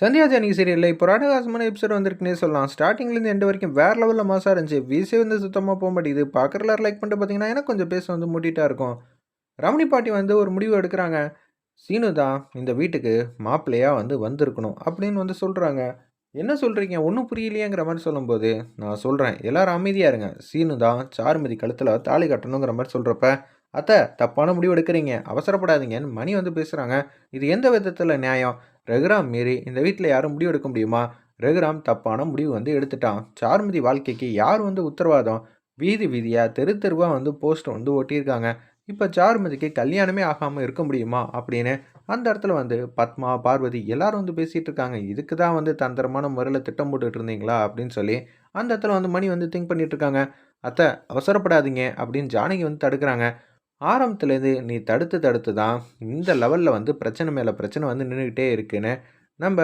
சந்தியா ஜானகி சீரியலில் இப்போ ராடகாசமான எபிசோட் வந்திருக்குன்னே சொல்லலாம். ஸ்டார்டிங்லேருந்து எண்டு வரைக்கும் வேறு லெவலில் மாசாக இருந்துச்சு வீசே வந்து சுத்தமாக போக மாட்டேங்குது. பார்க்குற லைக் பண்ணிட்டு பார்த்தீங்கன்னா எனக்கு கொஞ்சம் பேச வந்து மூட்டிகிட்டா இருக்கும். ரமணி பாட்டி வந்து ஒரு முடிவு எடுக்கிறாங்க. சீனு தான் இந்த வீட்டுக்கு மாப்பிள்ளையாக வந்து வந்திருக்கணும் அப்படின்னு வந்து சொல்கிறாங்க என்ன சொல்கிறீங்க ஒன்றும் புரியலையேங்கிற மாதிரி சொல்லும்போது நான் சொல்கிறேன் எல்லாரும் அமைதியாக இருங்க. சீனு தான் சாருமதி கழுத்தில் தாலி கட்டணுங்கிற மாதிரி சொல்கிறப்ப அத்தை தப்பான முடிவு எடுக்கிறீங்க. அவசரப்படாதீங்கன்னு மணி வந்து பேசுகிறாங்க இது எந்த விதத்தில் நியாயம்? ரகுராம் மீறி இந்த வீட்டில் யாரும் முடிவு எடுக்க முடியுமா? ரகுராம் தப்பான முடிவு வந்து எடுத்துட்டான். சாருமதி வாழ்க்கைக்கு யார் வந்து உத்தரவாதம்? வீதி வீதியாக தெரு தெருவாக வந்து போஸ்ட் வந்து ஒட்டியிருக்காங்க. இப்போ சாருமதிக்கு கல்யாணமே ஆகாமல் இருக்க முடியுமா? அப்படின்னு அந்த இடத்துல வந்து பத்மா பார்வதி எல்லாரும் வந்து பேசிகிட்டு இருக்காங்க. இதுக்கு தான் வந்து தந்திரமான முறையில் திட்டம் போட்டுட்டு இருந்தீங்களா? அப்படின்னு சொல்லி அந்த இடத்துல வந்து மணி வந்து திங்க் பண்ணிட்டு இருக்காங்க. அத்தை அவசரப்படாதீங்க அப்படின்னு ஜானகி வந்து தடுக்கிறாங்க. ஆரம்பத்துலேருந்து நீ தடுத்து தடுத்து தான் இந்த லெவலில் வந்து பிரச்சனை மேலே பிரச்சனை வந்து நின்றுக்கிட்டே இருக்குன்னு நம்ம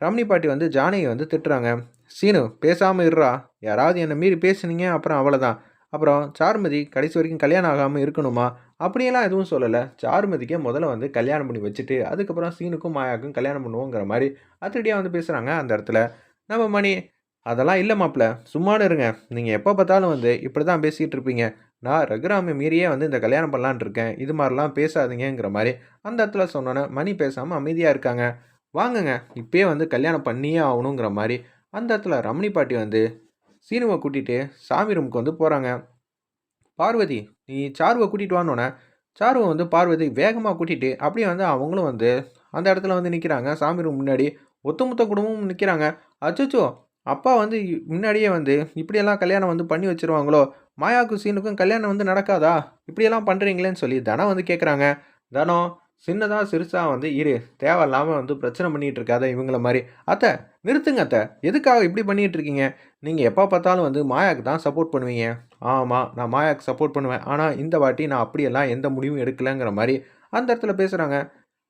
ரமணி பாட்டி வந்து ஜானகி வந்து திட்டுறாங்க. சீனு பேசாமல் இருறா யாராவது என்னை மீறி பேசுனீங்க அப்புறம் அவ்வளோதான் அப்புறம் சாருமதி கடைசி வரைக்கும் கல்யாணம் ஆகாமல் இருக்கணுமா? அப்படியெல்லாம் எதுவும் சொல்லலை. சாருமதிக்கே முதல்ல வந்து கல்யாணம் பண்ணி வச்சுட்டு அதுக்கப்புறம் சீனுக்கும் மாயாவுக்கும் கல்யாணம் பண்ணுவோங்கிற மாதிரி அதிரடியாக வந்து பேசுகிறாங்க அந்த இடத்துல. நம்ம மணி அதெல்லாம் இல்லை மாப்பிள்ள. சும்மானு இருங்க. நீங்கள் எப்போ பார்த்தாலும் வந்து இப்படி தான் பேசிகிட்டு இருப்பீங்க. நான் ரகுராமை மீறியே வந்து இந்த கல்யாணம் பண்ணலான் இருக்கேன். இது மாதிரிலாம் பேசாதீங்கிற மாதிரி அந்த இடத்துல சொன்னோன்னே மணி பேசாமல் அமைதியாக இருக்காங்க. வாங்குங்க இப்பயே வந்து கல்யாணம் பண்ணியே ஆகணுங்கிற மாதிரி அந்த இடத்துல ரமணி பாட்டி வந்து சீனுவை கூட்டிகிட்டு சாமி ரூமுக்கு வந்து போகிறாங்க பார்வதி நீ சாருவை கூட்டிகிட்டு வானோன்னே சாருவை வந்து பார்வதி வேகமாக கூட்டிகிட்டு அப்படியே வந்து அவங்களும் வந்து அந்த இடத்துல வந்து நிற்கிறாங்க சாமி ரூம் முன்னாடி ஒத்துமொத்த குடும்பமும் நிற்கிறாங்க அச்சோ அப்பா வந்து முன்னாடியே வந்து இப்படியெல்லாம் கல்யாணம் வந்து பண்ணி வச்சுருவாங்களோ? மாயாக்கு சீனுக்கும் கல்யாணம் வந்து நடக்காதா? இப்படியெல்லாம் பண்ணுறீங்களேன்னு சொல்லி தனம் வந்து கேட்குறாங்க தனம் சின்னதாக சிறுசாக வந்து இரு தேவையில்லாமல் வந்து பிரச்சனை பண்ணிகிட்டு இருக்காத இவங்கள மாதிரி. அத்தை நிறுத்துங்க அத்தை. எதுக்காக இப்படி பண்ணிகிட்டு இருக்கீங்க? நீங்கள் எப்போ பார்த்தாலும் வந்து மாயாவுக்கு தான் சப்போர்ட் பண்ணுவீங்க. ஆமாம் நான் மாயாவுக்கு சப்போர்ட் பண்ணுவேன். ஆனால் இந்த வாட்டி நான் அப்படியெல்லாம் எந்த முடிவும் எடுக்கலைங்கிற மாதிரி அந்த இடத்துல பேசுகிறாங்க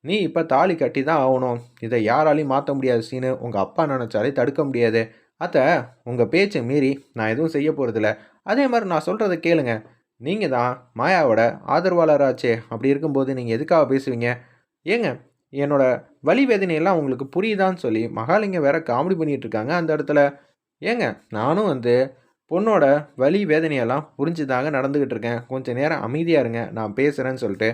நீ இப்போ தாலி கட்டி தான் ஆகணும். இதை யாராலையும் மாற்ற முடியாது சீனு. உங்கள் அப்பா நினச்சாலே தடுக்க முடியாது. அத்தை உங்கள் பேச்சை மீறி நான் எதுவும் செய்ய போகிறதில்ல அதே மாதிரி நான் சொல்கிறத கேளுங்க. நீங்கள் தான் மாயாவோட ஆதரவாளராச்சே. அப்படி இருக்கும்போது நீங்கள் எதுக்காக பேசுவீங்க? ஏங்க என்னோட வலி வேதனையெல்லாம் உங்களுக்கு புரியுதான்னு சொல்லி மகாலிங்கம் வேற காமெடி பண்ணிகிட்டு இருக்காங்க அந்த இடத்துல. ஏங்க நானும் வந்து பொண்ணோட வலி வேதனையெல்லாம் புரிஞ்சுதாங்க நடந்துக்கிட்டு இருக்கேன். கொஞ்சம் நேரம் அமைதியாக இருங்க நான் பேசுகிறேன்னு சொல்லிட்டு.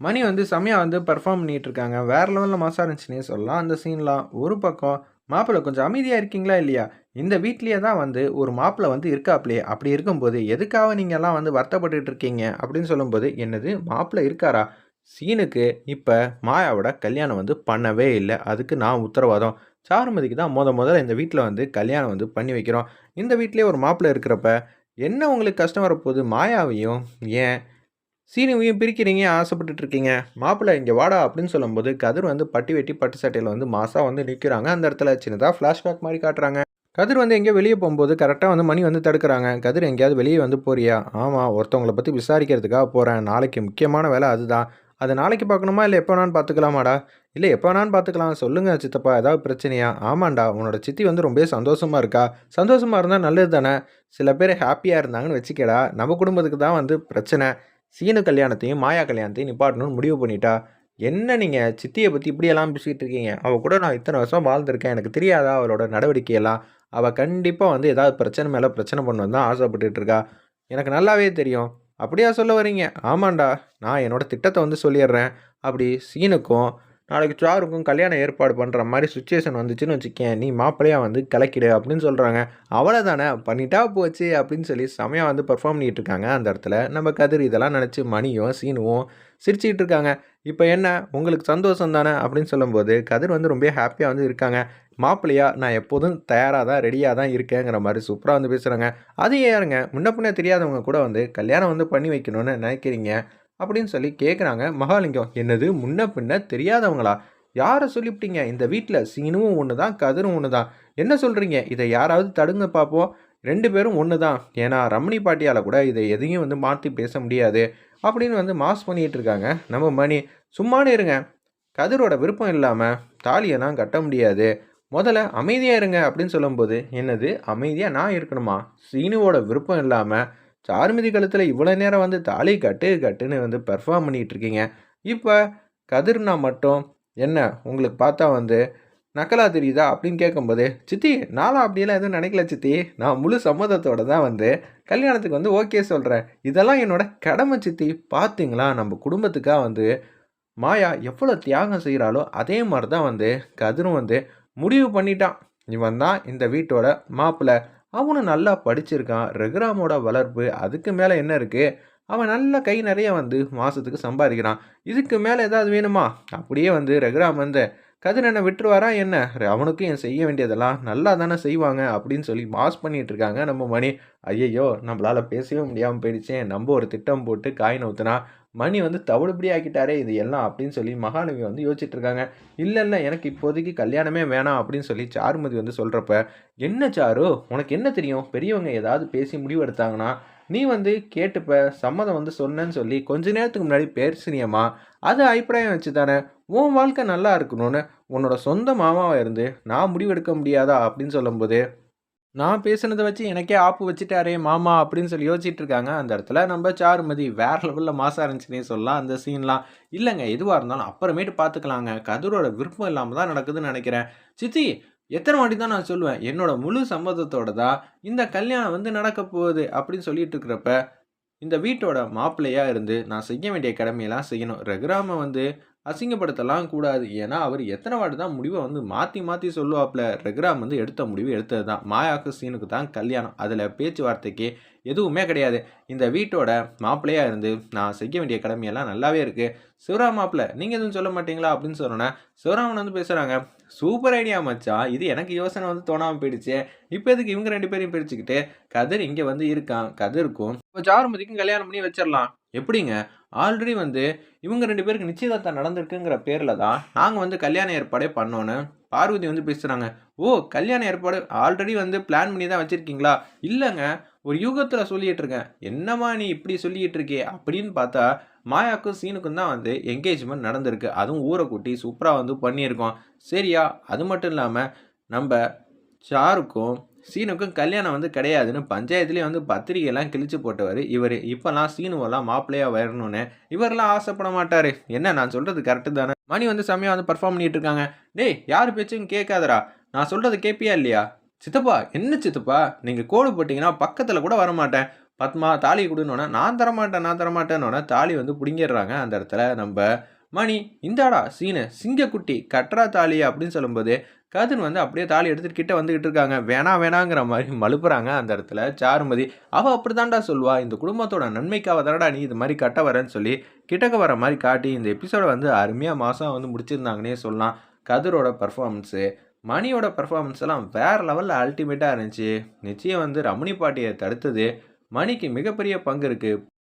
மணி வந்து செம்மையாக வந்து பர்ஃபார்ம் பண்ணிகிட்டு இருக்காங்க. வேறு லெவலில் மாசாக இருந்துச்சுன்னே சொல்லலாம். அந்த சீன்லாம் ஒரு பக்கம் மாப்பிள்ளை கொஞ்சம் அமைதியாக இருக்கீங்களா இல்லையா? இந்த வீட்லேயே தான் வந்து ஒரு மாப்பிள்ளை வந்து இருக்காப்லையே அப்படி இருக்கும்போது எதுக்காக நீங்கள்லாம் வந்து வருத்தப்பட்டுட்டு இருக்கீங்க? அப்படின்னு சொல்லும்போது என்னது? மாப்பிள்ளை இருக்காரா? சீனுக்கு இப்போ மாயாவோட கல்யாணம் வந்து பண்ணவே இல்லை. அதுக்கு நான் உத்தரவாதம். சாருமதிக்கு தான் முத முதல்ல இந்த வீட்டில் வந்து கல்யாணம் வந்து பண்ணி வைக்கிறோம். இந்த வீட்லேயே ஒரு மாப்பிள்ளை இருக்கிறப்ப என்ன உங்களுக்கு கஷ்டம் வரப்போகுது? மாயாவையும் ஏன் சீனிவையும் பிரிக்கிறீங்க ஆசைப்பட்டுட்டு இருக்கீங்க மாப்பிள்ளை இங்கே வாடா அப்படின்னு சொல்லும்போது கதிர் வந்து பட்டி வெட்டி பட்டு சட்டையில் வந்து மாசாக வந்து நிற்கிறாங்க அந்த இடத்துல சின்னதாக ஃப்ளாஷ்பேக் மாதிரி காட்டுறாங்க. கதிர் வந்து எங்கேயோ வெளியே போகும்போது கரெக்டாக வந்து மணி வந்து தடுக்கிறாங்க. கதிர் எங்கேயாவது வெளியே வந்து போறியா? ஆமாம் ஒருத்தவங்களை பற்றி விசாரிக்கிறதுக்காக போகிறேன் நாளைக்கு முக்கியமான வேலை அதுதான். அது நாளைக்கு பார்க்கணுமா? இல்லை எப்போ வேணாலும் பார்த்துக்கலாமாடா? இல்லை எப்போ வேணாலும் பார்த்துக்கலாம். சொல்லுங்கள் சித்தப்பா ஏதாவது பிரச்சனையா? ஆமாண்டா உன்னோட சித்தி வந்து ரொம்ப சந்தோஷமாக இருக்கா? சந்தோஷமாக இருந்தால் நல்லது தானே சில பேர் ஹாப்பியாக இருந்தாங்கன்னு வச்சுக்கடா. நம்ம குடும்பத்துக்கு தான் வந்து பிரச்சனை. சீனு கல்யாணத்தையும் மாயா கல்யாணத்தையும் நிப்பாட்டணும்னு முடிவு பண்ணிட்டா என்ன நீங்கள் சித்தியை பற்றி இப்படியெல்லாம் பேசிகிட்டு இருக்கீங்க? அவள் கூட நான் இத்தனை வருஷம் வாழ்ந்திருக்கேன் எனக்கு தெரியாதா அவளோட நடவடிக்கையெல்லாம்? அவள் கண்டிப்பாக வந்து ஏதாவது பிரச்சனை மேலே பிரச்சனை பண்ணணும் தான் ஆசைப்பட்டுட்டு இருக்கா. எனக்கு நல்லாவே தெரியும். அப்படியா சொல்ல வரீங்க? ஆமாண்டா நான் என்னோட திட்டத்தை வந்து சொல்லிடுறேன். அப்படி சீனுக்கும் நாளைக்கு சாருக்கும் கல்யாணம் ஏற்பாடு பண்ணுற மாதிரி சுச்சுவேஷன் வந்துச்சுன்னு வச்சுக்கேன். நீ மாப்பிள்ளையாக வந்து கலக்கிடு அப்படின்னு சொல்கிறாங்க அவளை தானே பண்ணிட்டா போச்சு அப்படின்னு சொல்லி செமையாக வந்து பர்ஃபார்ம் பண்ணிகிட்டு இருக்காங்க அந்த இடத்துல. நம்ம கதிர் இதெல்லாம் நினச்சி மணியும் சீனுவும் சிரிச்சிக்கிட்டு இருக்காங்க. இப்போ என்ன? உங்களுக்கு சந்தோஷம் தானே? அப்படின்னு சொல்லும்போது கதிர் வந்து ரொம்ப ஹாப்பியாக வந்து இருக்காங்க. மாப்பிள்ளையா நான் எப்போதும் தயாராக தான் ரெடியாக தான் இருக்கேங்கிற மாதிரி சூப்பராக வந்து பேசுகிறாங்க அது ஏறுங்க முன்ன பின்ன தெரியாதவங்க கூட வந்து கல்யாணம் வந்து பண்ணி வைக்கணும்னு நினைக்கிறீங்க. அப்படின்னு சொல்லி கேட்குறாங்க மகாலிங்கம் என்னது? முன்ன பின்ன தெரியாதவங்களா? யாரை சொல்லிவிட்டீங்க? இந்த வீட்டில் சீனுவும் ஒன்று தான் கதிரும் ஒன்று தான் என்ன சொல்கிறீங்க இதை யாராவது தடுங்க பார்ப்போம் ரெண்டு பேரும் ஒன்று தான் ஏன்னா ரமணி பாட்டியால் கூட இதை எதையும் வந்து மாற்றி பேச முடியாது. அப்படின்னு வந்து மாஸ் பண்ணிகிட்டு இருக்காங்க. நம்ம மணி சும்மானே இருங்க. கதிரோட விருப்பம் இல்லாமல் தாலியெல்லாம் கட்ட முடியாது. முதல்ல அமைதியாக இருங்க. அப்படின்னு சொல்லும்போது என்னது? அமைதியாக நான் இருக்கணுமா? சீனுவோட விருப்பம் இல்லாமல் சார்மிதி கழுத்தில் இவ்வளோ நேரம் வந்து தாலி கட்டு கட்டுன்னு வந்து பெர்ஃபார்ம் பண்ணிகிட்டு இருக்கீங்க. இப்போ கதிர்னா மட்டும் என்ன? உங்களுக்கு பார்த்தா வந்து நக்கலா தெரியுதா? அப்படின்னு கேட்கும்போது சித்தி நானும் அப்படியெல்லாம் எதுவும் நினைக்கல சித்தி. நான் முழு சம்மதத்தோட தான் வந்து கல்யாணத்துக்கு வந்து ஓகே சொல்கிறேன் இதெல்லாம் என்னோட கடமை சித்தி. பார்த்தீங்களா நம்ம குடும்பத்துக்காக வந்து மாயா எவ்வளோ தியாகம் செய்கிறாளோ அதே மாதிரி தான் வந்து கதிரும் வந்து முடிவு பண்ணிட்டான். இவன் தான் இந்த வீட்டோட மாப்பிள்ளை. அவனும் நல்லா படிச்சிருக்கான். ரகுராமோட வளர்ப்பு அதுக்கு மேலே என்ன இருக்குது அவன் நல்ல கை நிறைய வந்து மாதத்துக்கு சம்பாதிக்கிறான். இதுக்கு மேலே ஏதாவது வேணுமா? அப்படியே வந்து ரகுராம் வந்து கதிர் என்ன விட்டுருவாரா என்ன? அவனுக்கும் என் செய்ய வேண்டியதெல்லாம் நல்லா தானே செய்வாங்க அப்படின்னு சொல்லி மாஸ் பண்ணிகிட்டு இருக்காங்க நம்ம மணி. ஐயையோ நம்மளால் பேசவே முடியாமல் போயிடுச்சேன் நம்ம ஒரு திட்டம் போட்டு காய் நவுத்துனா மணி வந்து தவிடுபடி ஆக்கிட்டாரே இது எல்லாம் அப்படின்னு சொல்லி மகாநவி வந்து யோசிச்சுட்டு இருக்காங்க இல்லை இல்லை எனக்கு இப்போதைக்கு கல்யாணமே வேணாம் அப்படின்னு சொல்லி சாருமதி வந்து சொல்கிறப்ப என்ன சாரு உனக்கு என்ன தெரியும்? பெரியவங்க ஏதாவது பேசி முடிவெடுத்தாங்கன்னா நீ வந்து கேட்டுப்ப சம்மதம் வந்து சொன்னேன்னு சொல்லி கொஞ்ச நேரத்துக்கு முன்னாடி பேசினியம்மா. அது அபிப்பிராயம் வச்சு தானே உன் வாழ்க்கை நல்லா இருக்கணும்னு உன்னோட சொந்த மாமாவாக இருந்து நான் முடிவெடுக்க முடியாதா? அப்படின்னு சொல்லும்போது நான் பேசுனதை வச்சு எனக்கே ஆப்பு வச்சுட்டாரே மாமா அப்படின்னு சொல்லி யோசிச்சுட்டு இருக்காங்க அந்த இடத்துல நம்ம சாருமதி வேற லெவலில் மாசாக இருந்துச்சுன்னே சொல்லலாம். அந்த சீன்லாம் இல்லைங்க. எதுவாக இருந்தாலும் அப்புறமேட்டு பார்த்துக்கலாங்க கதிரோட விருப்பம் இல்லாமல் தான் நடக்குதுன்னு நினைக்கிறேன். சித்தி எத்தனை வாட்டி தான் நான் சொல்லுவேன் என்னோட முழு சம்மதத்தோட தான் இந்த கல்யாணம் வந்து நடக்க போகுது அப்படின்னு சொல்லிட்டு இருக்கிறப்ப இந்த வீட்டோட மாப்பிள்ளையாக இருந்து நான் செய்ய வேண்டிய கடமையெல்லாம் செய்யணும். ரகுராம வந்து அசிங்கப்படுத்தலாம் கூடாது. ஏன்னா அவர் எத்தனை வாட்டி தான் முடிவை வந்து மாற்றி மாற்றி சொல்லுவாப்பில். ரெகுராம் வந்து எடுத்த முடிவு எடுத்தது தான். மாயாக்கு சீனுக்கு தான் கல்யாணம். அதில் பேச்சுவார்த்தைக்கு எதுவுமே கிடையாது. இந்த வீட்டோட மாப்பிள்ளையாக இருந்து நான் செய்ய வேண்டிய கடமையெல்லாம் நல்லாவே இருக்குது சிவராம் மாப்பிள்ளை நீங்கள் எதுவும் சொல்ல மாட்டீங்களா? அப்படின்னு சொன்னோன்னே சிவராமன் வந்து பேசுகிறாங்க சூப்பர் ஐடியா மச்சான் இது எனக்கு யோசனை வந்து தோணாமல் போயிடுச்சு. இப்போ எதுக்கு இவங்க ரெண்டு பேரையும் பிரிச்சுக்கிட்டு? கதிர் இங்கே வந்து இருக்கான். கதிருக்கும் இப்போ சாருமதிக்கும் கல்யாணம் பண்ணி வச்சிடலாம் எப்படிங்க? ஆல்ரெடி வந்து இவங்க ரெண்டு பேருக்கு நிச்சயதார்த்தம் நடந்திருக்குங்கிற பேரில் தான் நாங்கள் வந்து கல்யாண ஏற்பாடே பண்ணோன்னு பார்வதி வந்து பேசுகிறாங்க ஓ கல்யாண ஏற்பாடு ஆல்ரெடி வந்து பிளான் பண்ணி தான் வச்சுருக்கீங்களா? இல்லைங்க ஒரு யூகத்தில் சொல்லிகிட்டு இருக்கேன். என்னம்மா நீ இப்படி சொல்லிட்டு இருக்கே? அப்படின்னு பார்த்தா மாயாக்கும் சீனுக்கும் தான் வந்து என்கேஜ்மெண்ட் நடந்திருக்கு. அதுவும் ஊரை கூட்டி சூப்பராக வந்து பண்ணியிருக்கோம். சரியா? அது மட்டும் இல்லாமல் நம்ம சாருக்கும் சீனுக்கும் கல்யாணம் வந்து கிடையாதுன்னு பஞ்சாயத்துலேயே வந்து பத்திரிகையெல்லாம் கிழிச்சு போட்டவர் இவர். இப்போல்லாம் சீனுவெல்லாம் மாப்பிள்ளையாக வரணும்னு இவரெல்லாம் ஆசைப்பட மாட்டார். என்ன நான் சொல்கிறது கரெக்டு தானே? மணி வந்து செம்மையாக வந்து பர்ஃபார்ம் பண்ணிட்டு இருக்காங்க. டேய் யார் பேச்சும் கேட்காதடா. நான் சொல்கிறது கேட்பியா இல்லையா? சித்தப்பா என்ன சித்தப்பா? நீங்கள் கோடு போட்டிங்கன்னா பக்கத்தில் கூட வரமாட்டேன். பத்மா தாலி கொடுன்னோன்னே நான் தரமாட்டேன் நான் தரமாட்டேன்னொன்னே தாலி வந்து பிடுங்கிடுறாங்க அந்த இடத்துல நம்ம மணி. இந்தாடா சீனு சிங்கக்குட்டி கட்ரா தாலி அப்படின்னு சொல்லும்போது கதிர் வந்து அப்படியே தாலி எடுத்துட்டு கிட்ட வந்துக்கிட்டு இருக்காங்க. வேணா வேணாங்கிற மாதிரி மழுப்புறாங்க அந்த இடத்துல. சாருமதி அவள் அப்படிதான்டா சொல்லுவா. இந்த குடும்பத்தோட நன்மைக்காக தானடா நீ இது மாதிரி கட்ட வரேன்னு சொல்லி கிட்டக்க வர மாதிரி காட்டி இந்த எபிசோட வந்து அருமையாக மாதம் வந்து முடிச்சிருந்தாங்கன்னே சொல்லலாம். கதிரோட பர்ஃபார்மன்ஸு மணியோட பர்ஃபார்மன்ஸ் எல்லாம் வேறு லெவலில் அல்டிமேட்டாக இருந்துச்சு. நிச்சயம் வந்து ரமணி பாட்டியை தடுத்தது. மணிக்கு மிகப்பெரிய பங்கு இருக்குது